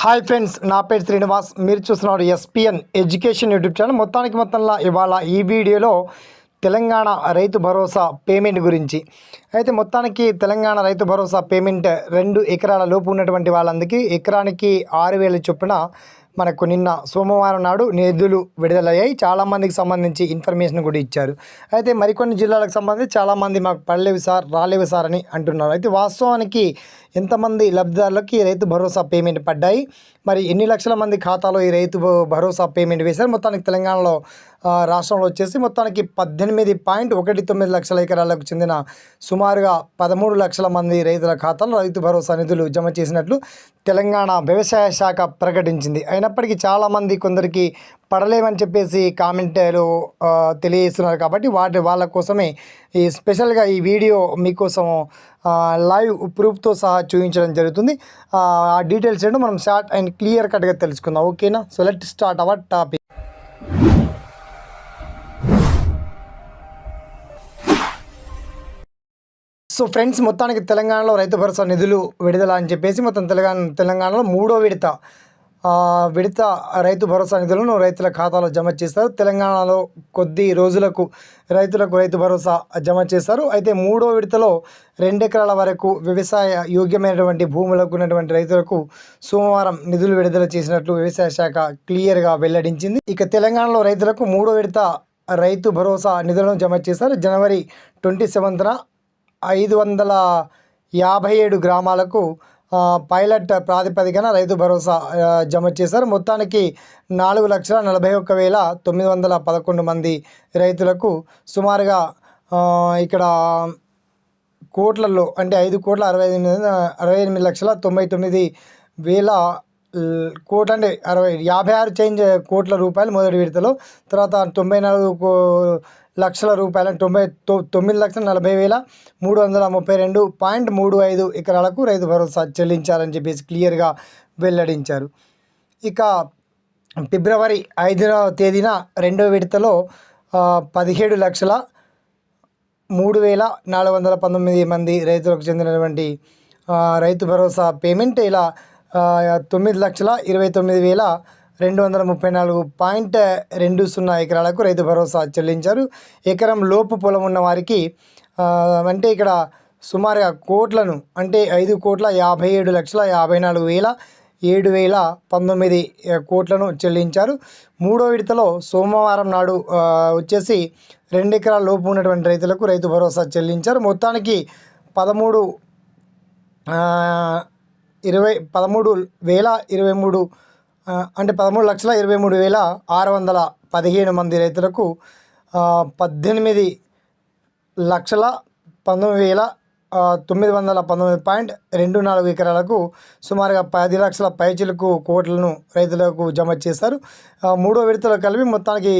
Hi friends నా పేరు శ్రీనివాస్. మీరు చూస్తున్నారు ఎస్పిఎన్ ఎడ్యుకేషన్ యూట్యూబ్ ఛానల్. మొత్తానికి మొత్తంలో ఇవాళ ఈ వీడియోలో తెలంగాణ రైతు భరోసా పేమెంట్ గురించి. అయితే మొత్తానికి తెలంగాణ రైతు భరోసా పేమెంట్ రెండు ఎకరాల లోపు ఉన్నటువంటి వాళ్ళందరికీ ఎకరానికి ఆరు వేల చొప్పున మనకు నిన్న సోమవారం నాడు నిధులు విడుదలయ్యాయి. చాలామందికి సంబంధించి ఇన్ఫర్మేషన్ కూడా ఇచ్చారు. అయితే మరికొన్ని జిల్లాలకు సంబంధించి చాలామంది మాకు పడలేవు సార్ రాలేవు సార్ అని అంటున్నారు. అయితే వాస్తవానికి ఎంతమంది లబ్ధిదారులకి రైతు భరోసా పేమెంట్ పడ్డాయి? మరి ఎన్ని లక్షల మంది ఖాతాలో ఈ రైతు భరోసా పేమెంట్ వేశారు? మొత్తానికి తెలంగాణలో రాష్ట్రంలో వచ్చేసి మొత్తానికి పద్దెనిమిది పాయింట్ ఒకటి తొమ్మిది లక్షల ఎకరాలకు చెందిన సుమారుగా పదమూడు లక్షల మంది రైతుల ఖాతాలో రైతు భరోసా నిధులు జమ చేసినట్లు తెలంగాణ వ్యవసాయ శాఖ ప్రకటించింది. అయినప్పటికీ చాలామంది కొందరికి పడలేమని చెప్పేసి కామెంట్లు తెలియజేస్తున్నారు కాబట్టి వాటి వాళ్ళ కోసమే ఈ స్పెషల్గా ఈ వీడియో మీకోసం లైవ్ ప్రూఫ్తో సహా చూపించడం జరుగుతుంది. ఆ డీటెయిల్స్ ఏంటో మనం షార్ట్ అండ్ క్లియర్ కట్గా తెలుసుకుందాం. ఓకేనా? So let start our topic. So friends మొత్తానికి తెలంగాణలో రైతు భరోసా నిధులు విడుదల అని చెప్పేసి మొత్తం తెలంగాణ తెలంగాణలో మూడో విడత విడత రైతు భరోసా నిధులను రైతుల ఖాతాలో జమ చేస్తారు తెలంగాణలో కొద్ది రోజులకు రైతులకు రైతు భరోసా జమ చేస్తారు అయితే మూడో విడతలో రెండు ఎకరాల వరకు వ్యవసాయ యోగ్యమైనటువంటి భూములకు ఉన్నటువంటి రైతులకు సోమవారం నిధులు విడుదల చేసినట్లు వ్యవసాయ శాఖ క్లియర్గా వెల్లడించింది. ఇక తెలంగాణలో రైతులకు మూడో విడత రైతు భరోసా నిధులను జమ చేశారు. జనవరి ట్వంటీ సెవెంత్న ఐదు వందల యాభై ఏడు గ్రామాలకు పైలట్ ప్రాతిపదికన రైతు భరోసా జమ చేశారు. మొత్తానికి నాలుగు లక్షల నలభై ఒక్క వేల తొమ్మిది వందల పదకొండు మంది రైతులకు సుమారుగా ఇక్కడ కోట్లలో అంటే ఐదు కోట్ల అరవై ఎనిమిది అరవై ఎనిమిది లక్షల తొంభై తొమ్మిది వేల కోట్ అంటే అరవై యాభై ఆరు చేంజ్ కోట్ల రూపాయలు మొదటి విడతలో తర్వాత తొంభై నాలుగు కో- లక్షల రూపాయల తొంభై తొ- తొమ్మిది లక్షల నలభై వేల మూడు వందల ముప్పై రెండు పాయింట్ మూడు ఐదు ఎకరాలకు రైతు భరోసా చెల్లించాలని చెప్పేసి క్లియర్గా వెల్లడించారు. ఇక ఫిబ్రవరి ఐదవ తేదీన రెండో విడతలో పదిహేడు లక్షల మూడు వేల నాలుగు వందల పంతొమ్మిది మంది రైతులకు చెందినటువంటి రైతు భరోసా పేమెంట్ ఇలా తొమ్మిది లక్షల ఇరవై తొమ్మిది వేల రెండు వందల ముప్పై నాలుగు పాయింట్ రెండు సున్నా ఎకరాలకు రైతు భరోసా చెల్లించారు. ఎకరం లోపు పొలం ఉన్న వారికి అంటే ఇక్కడ సుమారుగా కోట్లను అంటే ఐదు కోట్ల యాభై ఏడు లక్షల యాభై నాలుగు వేల ఏడు వేల పంతొమ్మిది కోట్లను చెల్లించారు. మూడో విడతలో సోమవారం నాడు వచ్చేసి రెండు ఎకరాల లోపు ఉన్నటువంటి రైతులకు రైతు భరోసా చెల్లించారు. మొత్తానికి పదమూడు ఇరవై పదమూడు వేల ఇరవై మూడు అంటే పదమూడు లక్షల ఇరవై మూడు వేల ఆరు వందల పదిహేను మంది రైతులకు పద్దెనిమిది లక్షల పంతొమ్మిది వేల తొమ్మిది వందల పంతొమ్మిది పాయింట్ రెండు నాలుగు ఎకరాలకు సుమారుగా పది లక్షల పైచిలకు కోట్లను రైతులకు జమ చేశారు. మూడో విడతలో కలిపి మొత్తానికి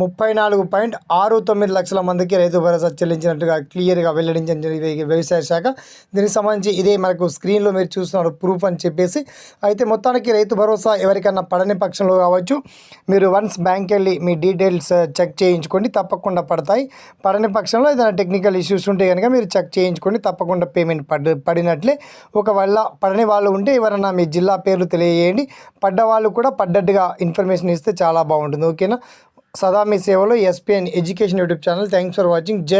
ముప్పై నాలుగు పాయింట్ ఆరు తొమ్మిది లక్షల మందికి రైతు భరోసా చెల్లించినట్టుగా క్లియర్గా వెల్లడించిన వ్యవసాయ శాఖ. దీనికి సంబంధించి ఇదే మనకు స్క్రీన్లో మీరు చూస్తున్నారు ప్రూఫ్ అని చెప్పేసి. అయితే మొత్తానికి రైతు భరోసా ఎవరికైనా పడని పక్షంలో కావచ్చు. మీరు వన్స్ బ్యాంక్ వెళ్ళి మీ డీటెయిల్స్ చెక్ చేయించుకోండి తప్పకుండా పడతాయి. పడని పక్షంలో ఏదైనా టెక్నికల్ ఇష్యూస్ ఉంటే కనుక మీరు చెక్ చేయించుకోండి తప్పకుండా పేమెంట్ పడ్ పడినట్లే. ఒకవేళ పడని వాళ్ళు ఉంటే ఎవరైనా మీ జిల్లా పేర్లు తెలియజేయండి. పడ్డ వాళ్ళు కూడా పడ్డట్టుగా ఇన్ఫర్మేషన్ ఇస్తే చాలా బాగుంటుంది. ఓకేనా? సదా మీ సేవలో SPN education YouTube channel. Thanks for watching జై